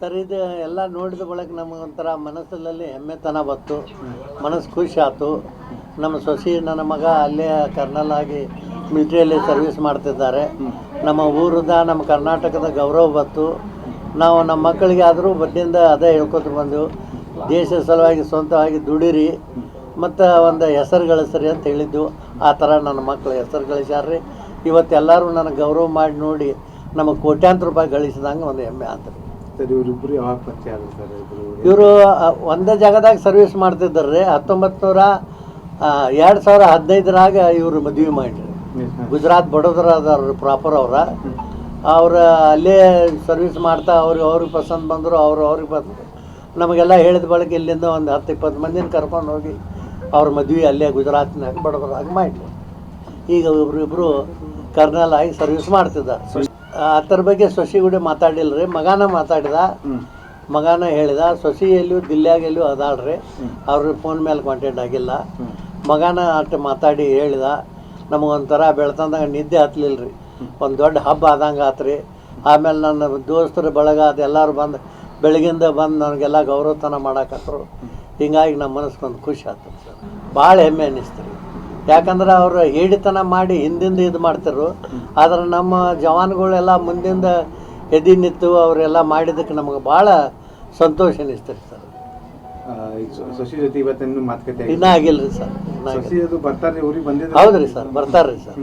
Sir, ಇದು ಎಲ್ಲ ನೋಡಿದ ಬಳಿಕ ನಮಗೊಂಥರ ಮನಸ್ಸಲ್ಲಿ ಹೆಮ್ಮೆತನ ಬಂತು. ಮನಸ್ಸು ಖುಷಿ ಆಯಿತು ನಮ್ಮ ಸೊಸಿ, ನನ್ನ ಮಗ ಅಲ್ಲೇ ಕರ್ನಲ್ ಆಗಿ ಮಿಲಿಟ್ರಿಯಲ್ಲಿ ಸರ್ವಿಸ್ ಮಾಡ್ತಿದ್ದಾರೆ. ನಮ್ಮ ಊರದ, ನಮ್ಮ ಕರ್ನಾಟಕದ ಗೌರವ ಬಂತು. ನಾವು ನಮ್ಮ ಮಕ್ಕಳಿಗೆ ಆದರೂ ಬಡ್ಡಿಯಿಂದ ಅದೇ ಹೇಳ್ಕೊತ ಬಂದೆವು. ದೇಶ ಸಲುವಾಗಿ ಸ್ವಂತವಾಗಿ ದುಡಿರಿ, ಮತ್ತು ಒಂದು ಹೆಸರು ಗಳಿಸ್ರಿ ಅಂತ ಹೇಳಿದ್ದು. ಆ ಥರ ನನ್ನ ಮಕ್ಕಳು ಹೆಸರು ಗಳಿಸ್ಯಾರ್ರಿ. ಇವತ್ತೆಲ್ಲರೂ ನನಗೆ ಗೌರವ ಮಾಡಿ ನೋಡಿ ನಮಗೆ ಕೋಟ್ಯಾಂತರ ರೂಪಾಯಿ ಗಳಿಸಿದಂಗೆ ಒಂದು ಹೆಮ್ಮೆ ಆತ್ರಿ ಸರ್ ಇವರಿಬ್ರು ಯಾವಾಗ ಪರಿಚಯ ಇವರು ಒಂದೇ ಜಾಗದಾಗ ಸರ್ವಿಸ್ ಮಾಡ್ತಿದ್ದಾರೆ ರೀ ಹತ್ತೊಂಬತ್ತು ನೂರ ಎರಡು ಸಾವಿರ ಹದಿನೈದರಾಗ ಇವರು ಮದುವೆ ಮಾಡಿರಿ ಗುಜರಾತ್ ಬಡೋದರ ಅದಾರ ಪ್ರಾಪರ್ ಅವರ. ಅವ್ರ ಅಲ್ಲೇ ಸರ್ವಿಸ್ ಮಾಡ್ತಾ ಅವ್ರಿಗೆ ಅವ್ರಿಗೆ ಪಸಂದ್ ಬಂದರು ಅವರು ಅವ್ರಿಗೆ ಬಂದರು. ನಮಗೆಲ್ಲ ಹೇಳಿದ ಬಳಿಕ ಇಲ್ಲಿಂದ ಒಂದು ಹತ್ತು ಇಪ್ಪತ್ತು ಮಂದಿನ ಕರ್ಕೊಂಡು ಹೋಗಿ ಅವ್ರ ಮದುವೆ ಅಲ್ಲೇ ಗುಜರಾತ್ನಾಗ ಬಡವರಾಗಿ ಮಾಡಿದ್ರು. ಈಗ ಒಬ್ರಿಬ್ರು ಕರ್ನಲ್ ಆಗಿ ಸರ್ವಿಸ್ ಮಾಡ್ತಿದ್ದಾರೆ. ಅದ್ರ ಬಗ್ಗೆ ಸೊಸಿ ಕೂಡ ಮಾತಾಡಿಲ್ಲ ರೀ ಮಗನ ಮಾತಾಡಿದ. ಮಗನ ಹೇಳಿದ ಸೊಸಿ ಎಲ್ಲೂ ದಿಲ್ಯಾಗ ಎಲ್ಲೂ ಅದಾಳ್ರಿ. ಅವ್ರ ಫೋನ್ ಮೇಲೆ ಕಾಂಟ್ಯಾಕ್ಟ್ ಆಗಿಲ್ಲ. ಮಗನ ಅಷ್ಟು ಮಾತಾಡಿ ಹೇಳಿದ ನಮಗೊಂಥರ ಬೆಳ್ತಂದಾಗ ನಿದ್ದೆ ಹತ್ತಲಿಲ್ಲ ರೀ ಒಂದು ದೊಡ್ಡ ಹಬ್ಬ ಆದಂಗೆ ಆತ್ರಿ. ಆಮೇಲೆ ನನ್ನ ದೋಸ್ತರು ಬಳಗ ಅದೆಲ್ಲರೂ ಬಂದು ಬೆಳಗಿಂದ ಬಂದು ನನಗೆಲ್ಲ ಗೌರವತನ ಮಾಡಕತ್ತರು ಹಿಂಗಾಗಿ ನಮ್ಮ ಮನಸ್ಸಿಗೊಂದು ಖುಷಿ ಆಗ್ತದೆ ಸರ್ ಭಾಳ ಹೆಮ್ಮೆ ಅನ್ನಿಸ್ತು ರೀ ಯಾಕಂದ್ರೆ ಅವ್ರು ಹೇಳಿತನ ಮಾಡಿ ಹಿಂದಿಂದ ಇದು ಮಾಡ್ತಿರು ಆದ್ರೆ ನಮ್ಮ ಜವಾನ್ಗಳೆಲ್ಲ ಮುಂದಿಂದ ಎದಿ ನಿಂತು ಅವರೆಲ್ಲ ಮಾಡಿದಕ್ಕೆ ನಮಗೆ ಭಾಳ ಸಂತೋಷ ಸರ್ ಶಶಿ ಜೊತೆ ಇವತ್ತಿನ ಮಾತುಕತೆ. ಇನ್ನೂ ಆಗಿಲ್ಲ ರೀ ಸರ್. ಶಶಿ ಅದು ಬರ್ತಾರೆ ಊರಿಗೆ ಬಂದಿದ್ರು ಹೌದ್ರಿ ರೀ ಸರ್ ಬರ್ತಾರ್ರಿ ಸರ್.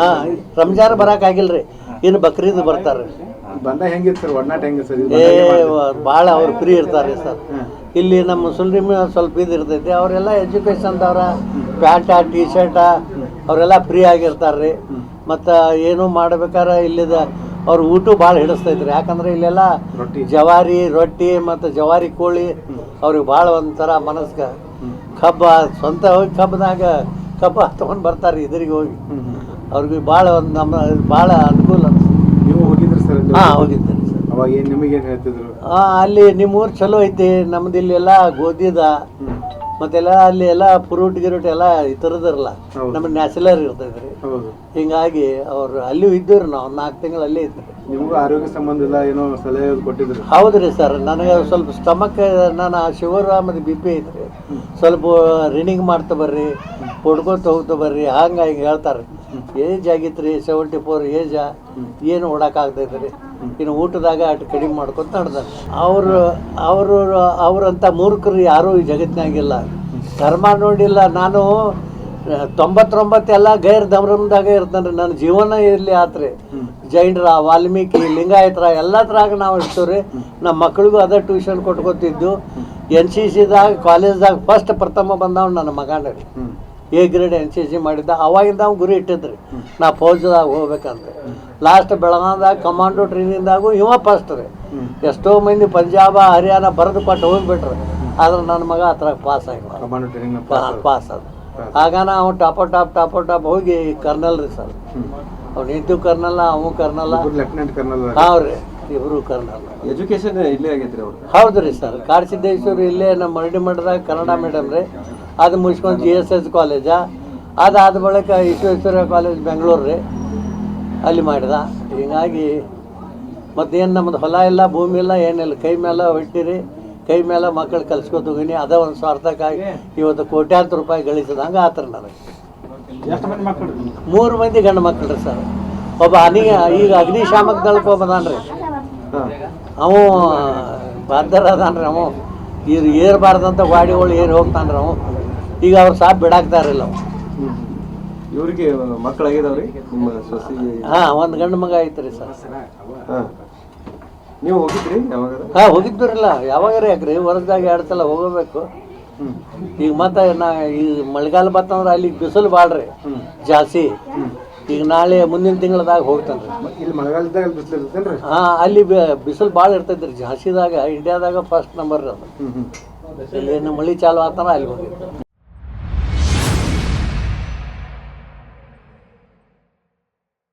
ಹಾಂ ರಂಜಾನ್ ಬರೋಕ್ಕಾಗಿಲ್ಲ ರೀ ಇನ್ನು ಬಕ್ರೀದ್ ಬರ್ತಾರೆ. ಬಂದ ಹೆಂಗಿತ್ತು ಸರ್? ಒಡನಾಟ ಹೆಂಗೆ ಸರ್? ಇದು ಏ ಬಂದಾಗ ಭಾಳ ಅವ್ರು ಫ್ರೀ ಇರ್ತಾರೆ ಸರ್. ಇಲ್ಲಿ ನಮ್ಮ ಮುಸ್ಲಿಮ್ ಸ್ವಲ್ಪ ಇದು ಇರ್ತೈತಿ. ಅವರೆಲ್ಲ ಎಜುಕೇಷನ್ದವ್ರ ಪ್ಯಾಂಟ ಟಿ ಶರ್ಟ ಅವರೆಲ್ಲ ಫ್ರೀ ಆಗಿರ್ತಾರೆ ರೀ ಮತ್ತು ಏನು ಮಾಡ್ಬೇಕಾರೆ ಇಲ್ಲಿದ ಅವ್ರ ಊಟ ಭಾಳ ಹಿಡಿಸ್ತೈತ್ರಿ. ಯಾಕಂದ್ರೆ ಇಲ್ಲೆಲ್ಲ ರೊಟ್ಟಿ. ಜವಾರಿ ರೊಟ್ಟಿ ಮತ್ತು ಜವಾರಿ ಕೋಳಿ ಅವ್ರಿಗೆ ಭಾಳ ಒಂಥರ ಮನಸ್ಗೆ ಕಬ್ಬ ಸ್ವಂತ ಹೋಗಿ ಕಬ್ಬದಾಗ ಕಬ್ಬ ತೊಗೊಂಡು ಬರ್ತಾರೆ ಇದ್ರಿಗೆ ಹೋಗಿ. ಹ್ಮ್. ಅವ್ರಿಗೆ ಭಾಳ ಒಂದು ನಮ್ಮ ಭಾಳ ಅನುಕೂಲ ನೀವು ಹೋಗಿದ್ರಿ ಸರ್? ಹಾಂ ಹೋಗಿದ್ದೇನೆ ಸರ್. ಅವಾಗ ಏನು ನಿಮಗೆ ಏನ್ ಹೇಳ್ತಿದ್ರು? ಆ, ಅಲ್ಲಿ ನಿಮ್ಮ ಊರು ಚಲೋ ಐತಿ ನಮ್ದು ಇಲ್ಲೆಲ್ಲ ಗೋಧಿದ ಹ್ಮ್. ಮತ್ತೆಲ್ಲ ಅಲ್ಲಿ ಎಲ್ಲ ಫ್ರೂಟ್ ಗಿರೂಟ್ ಎಲ್ಲ ಈ ಥರದಿರಲ್ಲ ಹೌದು. ನಮ್ಮ ನ್ಯಾಚುಲರ್ ಇರ್ತೈತೆ ರೀ. ಹೌದು. ಹಿಂಗಾಗಿ ಅವ್ರು ಅಲ್ಲಿ ಇದ್ದೀವಿ ನಾವು ನಾಲ್ಕು ತಿಂಗಳು ಅಲ್ಲೇ ಇದ್ದರು ನಿಮಗೂ ಆರೋಗ್ಯ ಸಂಬಂಧ ಇಲ್ಲ ಏನೋ ಸಲಹೆ ಕೊಟ್ಟಿದ್ರು? ಹೌದು ರೀ ಸರ್ ನನಗೆ ಸ್ವಲ್ಪ ಸ್ಟಮಕ್ ನಾನು ಶುಗರ್ ಮತ್ತು ಬಿ ಪಿ ಐತ್ರಿ. ಸ್ವಲ್ಪ ರಿನಿಂಗ್ ಮಾಡ್ತಾ ಬರ್ರಿ ಹೊಡ್ಕೊತ ಹೋಗ್ತಾ ಬರ್ರಿ ಹಂಗೆ ಹಿಂಗೆ ಹೇಳ್ತಾರೆ ಏಜ್ ಆಗಿತ್ತು ರೀ ಸೆವೆಂಟಿ ಫೋರ್ ಏಜ, ಏನು ಓಡೋಕ್ಕಾಗ್ತೈತೆ ರೀ ಇನ್ನು ಊಟದಾಗ ಅಷ್ಟು ಕಡಿಮೆ ಮಾಡ್ಕೊತ ನಡ್ದ ಅವರು ಅವರು ಅವರಂಥ ಮೂರ್ಖರು ಯಾರೂ ಈ ಜಗತ್ತಿನಾಗಿಲ್ಲ ಧರ್ಮ ನೋಡಿಲ್ಲ, ನಾನು ತೊಂಬತ್ತೊಂಬತ್ತೆಲ್ಲ ಗೈರ್ ಧರ್ಮದಾಗ ಇರ್ತಾನೆ ನನ್ನ ಜೀವನ ಇರಲಿ ಆತ್ರಿ. ಜೈನರ, ವಾಲ್ಮೀಕಿ, ಲಿಂಗಾಯತರ ಎಲ್ಲ ಥರಾಗ ನಾವು ಇರ್ತೀವಿ ರೀ ನಮ್ಮ ಮಕ್ಳಿಗೂ ಅದೇ ಟ್ಯೂಷನ್ ಕೊಟ್ಕೊತಿದ್ದು. ಎನ್ ಸಿ ಸಿದಾಗ ಕಾಲೇಜ್ದಾಗ ಫಸ್ಟ್ ಪ್ರಥಮ ಬಂದವ್ ನನ್ನ ಮಗನ ರೀ. A grade N C C ಮಾಡಿದ್ದ ಅವಾಗಿಂದ ಅವ್ನು ಗುರಿ ಇಟ್ಟಿದ್ರಿ. ನಾ ಫೌಜ್ದಾಗ ಹೋಗ್ಬೇಕಂತ. ಲಾಸ್ಟ್ ಬೆಳಗಾಂದಾಗ ಕಮಾಂಡೋ ಟ್ರೈನಿಂದಾಗು ಇವ ಫಸ್ಟ್ ರೀ. ಎಷ್ಟೋ ಮಂದಿ ಪಂಜಾಬ ಹರಿಯಾಣ ಬರೆದು ಕೊಟ್ಟು ಹೋಗ್ಬಿಟ್ರು. ಆದ್ರೆ ನನ್ನ ಮಗ ಹತ್ರ ಪಾಸ್ ಆಗಿಲ್ಲ. ಪಾಸ್ ಅದ. ಆಗ ನಾವು ಟಾಪೋ ಟಾಪ್ ಟಾಪೋ ಟಾಪ್ ಹೋಗಿ ಕರ್ನಲ್ ರೀ ಸರ್. ಅವ್ನು ಇದ್ದು ಕರ್ನಲ್ಲ ಅವು ಕರ್ನಲ್ಲ ಲೆಫ್ಟಿನೆಂಟ್ ಕರ್ನಲ್ ಹಾವ್ ರೀ ಇಬ್ರು ಕರ್ನಲ್ ಎಜುಕೇಶನ್ ಇಲ್ಲೇ ಆಗೈತ್ರಿ ಅವ್ರು. ಹೌದು ರೀ ಸರ್. ಕಾಡಸಿದ್ದೇಶ್ವರ ಇಲ್ಲೇ ನಮ್ಮ ಮರಡಿ ಮಠದಾಗ ಕನ್ನಡ ಮೇಡಮ್ ರೀ. ಅದು ಮುಗಿಸ್ಕೊಂಡು ಜಿ ಎಸ್ ಎಸ್ ಕಾಲೇಜ ಅದಾದ ಬಳಿಕ ವಿಶ್ವೇಶ್ವರ ಕಾಲೇಜ್ ಬೆಂಗಳೂರು ರೀ. ಅಲ್ಲಿ ಮಾಡಿದ. ಹೀಗಾಗಿ ಮತ್ತೇನು ನಮ್ಮದು ಹೊಲ ಇಲ್ಲ ಭೂಮಿ ಇಲ್ಲ ಏನಿಲ್ಲ. ಕೈ ಮೇಲೆ ಹೊಟ್ಟಿರಿ ಕೈ ಮೇಲೆ ಮಕ್ಕಳು ಕಲ್ಸ್ಕೊತ ಹೋಗಿನಿ. ಅದ ಒಂದು ಸ್ವಾರ್ಥಕ್ಕಾಗಿ ಇವತ್ತು ಕೋಟ್ಯಾಂತರ ರೂಪಾಯಿ ಗಳಿಸಿದಂಗೆ ಆತರ ನನಗೆ. ಮೂರು ಮಂದಿ ಗಂಡು ಮಕ್ಕಳು ರೀ ಸರ್. ಒಬ್ಬ ಅನಿ ಈಗ ಅಗ್ನಿಶಾಮಕ ದಳಕ್ಕೆ ಒಬ್ಬ ರೀ. ಅವ ಬಾಧ್ಯರ ಅದಾನ್ರಿ ಅವ. ಇದು ಏರ್ಬಾರ್ದಂತ ಗಾಡಿಗಳು ಏರಿ ಹೋಗ್ತಾನ್ರಿ ಅವ. ಈಗ ಅವ್ರು ಸಾಪ್ ಬಿಡಾಕ್ತಾ ಇರಲಿಲ್ಲ ಇವ್ರಿಗೆ ಮಕ್ಕಳಾಗಿದಾವ್ರಿ ನಿಮ್ಮ ಸೊಸಿ ಹಾ ಒಂದು ಗಂಡು ಮಗ ಐತ್ರಿ ಸರ್. ಹಾ. ನೀವು ಹೋಗಿದ್ರಿ ಯಾವಾಗ? ಹಾ ಹೋಗಿದ್ದಿರಲ್ಲ. ಯಾವಾಗಾರ ಯಾಕ್ರಿ? ಹೊರದಾಗ ಎರಡು ಸಲ ಹೋಗಬೇಕು. ಈಗ ಮತ್ತೆ ನಾ ಈಗ ಮಳೆಗಾಲ ಬತ್ತಂದ್ರೆ ಅಲ್ಲಿ ಬಿಸಿಲು ಬಾಳ್ರಿ. ಜಾಸ್ತಿ. ಈಗ ನಾಳೆ ಮುಂದಿನ ತಿಂಗಳದಾಗ ಹೋಗ್ತಾನ್ರಿ. ಇಲ್ಲಿ ಮಳೆಗಾಲದಾಗ ಅಲ್ಲಿ ಬಿಸಿಲು ಹಾಂ ಅಲ್ಲಿ ಬಿಸಿಲು ಭಾಳ ಇರ್ತೈತೆ ರೀ ಝಾನ್ಸಿದಾಗ ಇಂಡಿಯಾದಾಗ ಫಸ್ಟ್ ನಂಬರ್ ಅದು. ಹ್ಮ್ ಹ್ಮ್. ಇಲ್ಲಿ ಏನು ಮಳೆ ಚಾಲು ಆತನ ಅಲ್ಲಿ ಹೋಗಿದ್ದು